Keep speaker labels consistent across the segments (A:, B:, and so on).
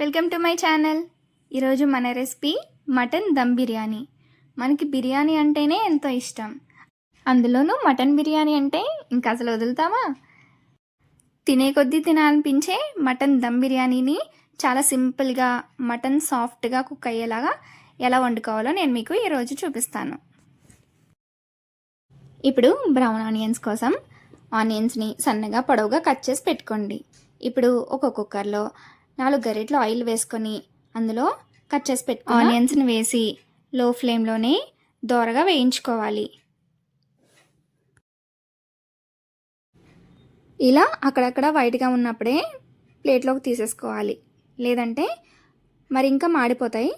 A: Welcome to my channel. ఈరోజు మన recipe mutton dum biryani. మనకి బిర్యానీ అంటేనే ఎంతో ఇష్టం. అందులోనూ మటన్ బిర్యానీ అంటే ఇంకా అసలు వదులుతామా? తినే కొద్దీ తినాలనిపించే మటన్ దమ్ బిర్యానీని చాలా సింపుల్గా మటన్ సాఫ్ట్గా కుక్ అయ్యేలాగా ఎలా వండుకోవాలో నేను మీకు ఈరోజు చూపిస్తాను. ఇప్పుడు బ్రౌన్ ఆనియన్స్ కోసం ఆనియన్స్ని సన్నగా పొడవుగా కట్ చేసి పెట్టుకోండి. ఇప్పుడు ఒక కుక్కర్లో నాలుగు గరిటెలు ఆయిల్ వేసుకొని అందులో కట్ చేసి పెట్టు ఆనియన్స్ని వేసి లో ఫ్లేమ్లోనే దోరగా వేయించుకోవాలి. ఇలా అక్కడక్కడ వైట్గా ఉన్నప్పుడే ప్లేట్లోకి తీసేసుకోవాలి. లేదంటే మరి ఇంకా మాడిపోతాయి.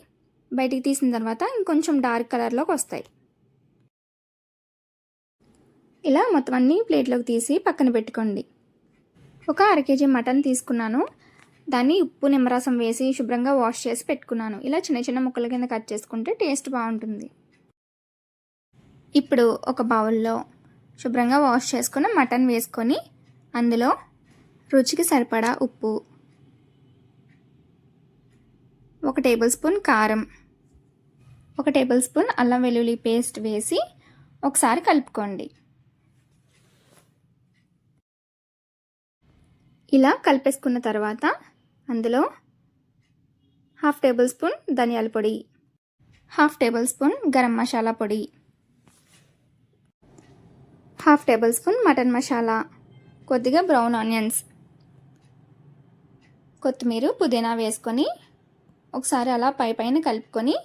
A: బయటికి తీసిన తర్వాత ఇంకొంచెం డార్క్ కలర్లోకి వస్తాయి. ఇలా మొత్తం అన్నీ ప్లేట్లోకి తీసి పక్కన పెట్టుకోండి. ఒక అర కేజీ మటన్ తీసుకున్నాను. దాన్ని ఉప్పు నిమ్మరసం వేసి శుభ్రంగా వాష్ చేసి పెట్టుకున్నాను. ఇలా చిన్న చిన్న ముక్కల కింద కట్ చేసుకుంటే టేస్ట్ బాగుంటుంది. ఇప్పుడు ఒక బౌల్లో శుభ్రంగా వాష్ చేసుకున్న మటన్ వేసుకొని అందులో రుచికి సరిపడా ఉప్పు ఒక టేబుల్ స్పూన్ కారం ఒక టేబుల్ స్పూన్ అల్లం వెల్లుల్లి పేస్ట్ వేసి ఒకసారి కలుపుకోండి. ఇలా కలిపేసుకున్న తర్వాత అందులో హాఫ్ టేబుల్ స్పూన్ ధనియాల పొడి half tablespoon garam masala పొడి half tablespoon mutton masala కొద్దిగా బ్రౌన్ ఆనియన్స్ కొత్తిమీర పుదీనా వేసుకొని ఒకసారి అలా పై పైన కలుపుకొని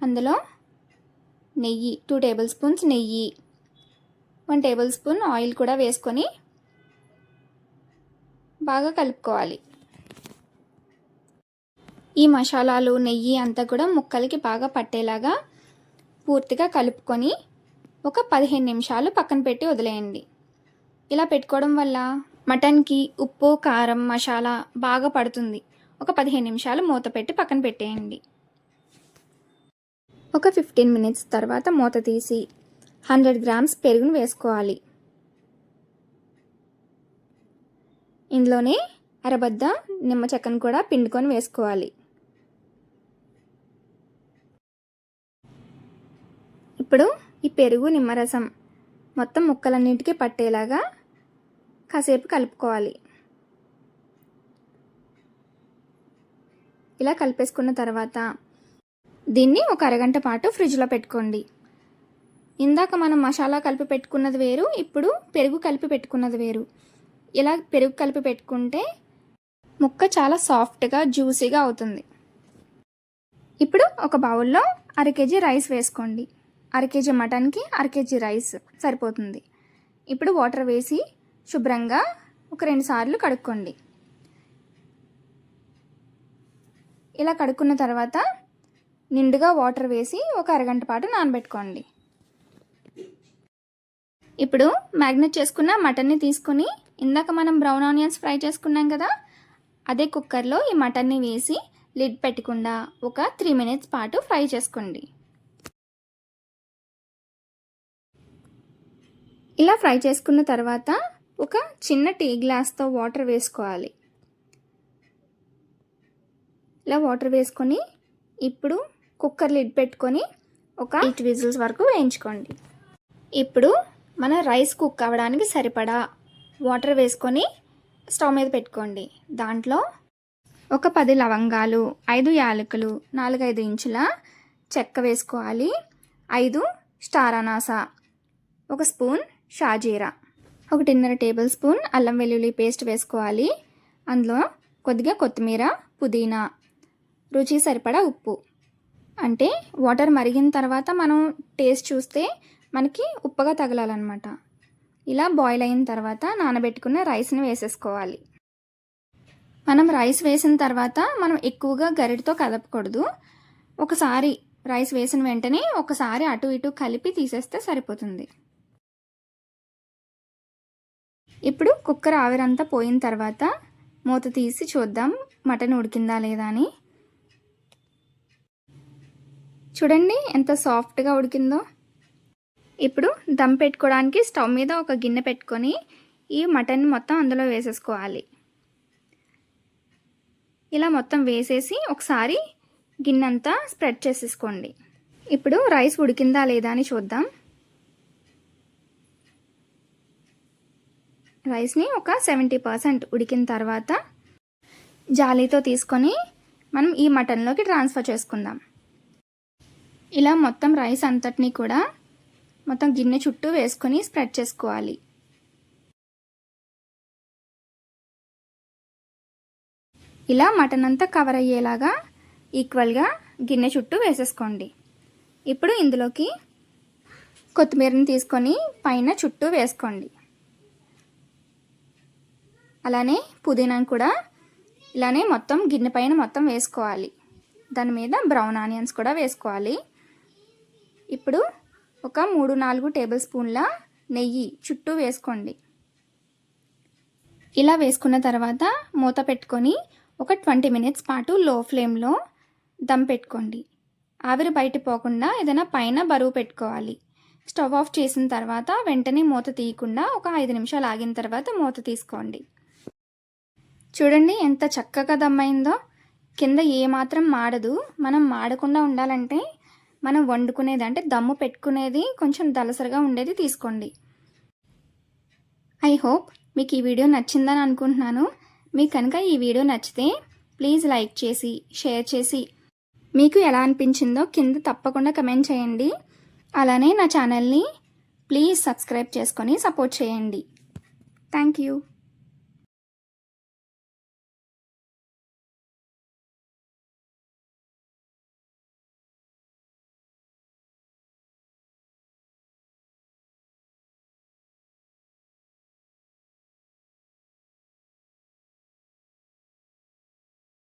A: అందులో నెయ్యి టూ టేబుల్ స్పూన్స్ నెయ్యి వన్ టేబుల్ స్పూన్ ఆయిల్ కూడా వేసుకొని బాగా కలుపుకోవాలి. ఈ మసాలాలు నెయ్యి అంతా కూడా ముక్కలకి బాగా పట్టేలాగా పూర్తిగా కలుపుకొని ఒక పదిహేను నిమిషాలు పక్కన పెట్టి వదిలేయండి. ఇలా పెట్టుకోవడం వల్ల మటన్కి ఉప్పు కారం మసాలా బాగా పడుతుంది. ఒక పదిహేను నిమిషాలు మూత పెట్టి పక్కన పెట్టేయండి. ఒక ఫిఫ్టీన్ మినిట్స్ తర్వాత మూత తీసి హండ్రెడ్ గ్రామ్స్ పెరుగును వేసుకోవాలి. ఇందులోనే అరబద్ద నిమ్మ చెక్కను కూడా పిండుకొని వేసుకోవాలి. ఇప్పుడు ఈ పెరుగు నిమ్మరసం మొత్తం ముక్కలన్నింటికి పట్టేలాగా కాసేపు కలుపుకోవాలి. ఇలా కలిపేసుకున్న తర్వాత దీన్ని ఒక అరగంట పాటు ఫ్రిడ్జ్లో పెట్టుకోండి. ఇందాక మనం మసాలా కలిపి పెట్టుకున్నది వేరు ఇప్పుడు పెరుగు కలిపి పెట్టుకున్నది వేరు. ఇలా పెరుగు కలిపి పెట్టుకుంటే ముక్క చాలా సాఫ్ట్గా జ్యూసీగా అవుతుంది. ఇప్పుడు ఒక బౌల్లో అర కేజీ రైస్ వేసుకోండి. అర కేజీ మటన్కి అర కేజీ రైస్ సరిపోతుంది. ఇప్పుడు వాటర్ వేసి శుభ్రంగా ఒక రెండు సార్లు కడుక్కోండి. ఇలా కడుక్కున్న తర్వాత నిండుగా వాటర్ వేసి ఒక అరగంట పాటు నానబెట్టుకోండి. ఇప్పుడు మ్యాగ్నెట్ చేసుకున్న మటన్ని తీసుకుని ఇందాక మనం బ్రౌన్ ఆనియన్స్ ఫ్రై చేసుకున్నాం కదా అదే కుక్కర్లో ఈ మటన్ని వేసి లిడ్ పెట్టకుండా ఒక త్రీ మినిట్స్ పాటు ఫ్రై చేసుకోండి. ఇలా ఫ్రై చేసుకున్న తర్వాత ఒక చిన్న టీ గ్లాస్తో వాటర్ వేసుకోవాలి. ఇలా వాటర్ వేసుకొని ఇప్పుడు కుక్కర్ లిడ్ పెట్టుకొని ఒక ఎయిట్ విజిల్స్ వరకు వేయించుకోండి. ఇప్పుడు మన రైస్ కుక్ అవ్వడానికి సరిపడా వాటర్ వేసుకొని స్టవ్ మీద పెట్టుకోండి. దాంట్లో ఒక పది లవంగాలు ఐదు యాలకులు నాలుగైదు ఇంచుల చెక్క వేసుకోవాలి. ఐదు స్టార్ అనాస ఒక స్పూన్ షాజీరా ఒకటిన్నర టేబుల్ స్పూన్ అల్లం వెల్లుల్లి పేస్ట్ వేసుకోవాలి. అందులో కొద్దిగా కొత్తిమీర పుదీనా రుచి సరిపడా ఉప్పు. అంటే వాటర్ మరిగిన తర్వాత మనం టేస్ట్ చూస్తే మనకి ఉప్పగా తగలాలన్నమాట. ఇలా బాయిల్ అయిన తర్వాత నానబెట్టుకున్న రైస్ని వేసేసుకోవాలి. మనం రైస్ వేసిన తర్వాత మనం ఎక్కువగా గరిటతో కదపకూడదు. ఒకసారి రైస్ వేసిన వెంటనే ఒకసారి అటు ఇటు కలిపి తీసేస్తే సరిపోతుంది. ఇప్పుడు కుక్కర్ ఆవిరంతా పోయిన తర్వాత మూత తీసి చూద్దాం మటన్ ఉడికిందా లేదా అని. చూడండి ఎంత సాఫ్ట్గా ఉడికిందో. ఇప్పుడు దమ్ పెట్టుకోవడానికి స్టవ్ మీద ఒక గిన్నె పెట్టుకొని ఈ మటన్ మొత్తం అందులో వేసేసుకోవాలి. ఇలా మొత్తం వేసేసి ఒకసారి గిన్నెంతా స్ప్రెడ్ చేసేసుకోండి. ఇప్పుడు రైస్ ఉడికిందా లేదా అని చూద్దాం. రైస్ని ఒక సెవెంటీ పర్సెంట్ ఉడికిన తర్వాత జాలీతో తీసుకొని మనం ఈ మటన్లోకి ట్రాన్స్ఫర్ చేసుకుందాం. ఇలా మొత్తం రైస్ అంతటినీ కూడా మొత్తం గిన్నె చుట్టూ వేసుకొని స్ప్రెడ్ చేసుకోవాలి. ఇలా మటన్ అంతా కవర్ అయ్యేలాగా ఈక్వల్గా గిన్నె చుట్టూ వేసేసుకోండి. ఇప్పుడు ఇందులోకి కొత్తిమీరని తీసుకొని పైన చుట్టూ వేసుకోండి. అలానే పుదీనాను కూడా ఇలానే మొత్తం గిన్నె పైన మొత్తం వేసుకోవాలి. దాని మీద బ్రౌన్ ఆనియన్స్ కూడా వేసుకోవాలి. ఇప్పుడు ఒక మూడు నాలుగు టేబుల్ స్పూన్ల నెయ్యి చుట్టూ వేసుకోండి. ఇలా వేసుకున్న తర్వాత మూత పెట్టుకొని ఒక ట్వంటీ మినిట్స్ పాటు లో ఫ్లేమ్లో దమ్ పెట్టుకోండి. ఆవిరి బయట పోకుండా ఏదైనా పైన బరువు పెట్టుకోవాలి. స్టవ్ ఆఫ్ చేసిన తర్వాత వెంటనే మూత తీయకుండా ఒక ఐదు నిమిషాలు ఆగిన తర్వాత మూత తీసుకోండి. చూడండి ఎంత చక్కగా దమ్మైందో కింద ఏమాత్రం మాడదు. మనం మాడకుండా ఉండాలంటే మనం వండుకునేది అంటే దమ్ము పెట్టుకునేది కొంచెం దలసరిగా ఉండేది తీసుకోండి. ఐ హోప్ మీకు ఈ వీడియో నచ్చిందని అనుకుంటున్నాను. మీకు కనుక ఈ వీడియో నచ్చితే ప్లీజ్ లైక్ చేసి షేర్ చేసి మీకు ఎలా అనిపించిందో కింద తప్పకుండా కమెంట్ చేయండి. అలానే నా ఛానల్ని ప్లీజ్ సబ్స్క్రైబ్ చేసుకొని సపోర్ట్ చేయండి. Thank you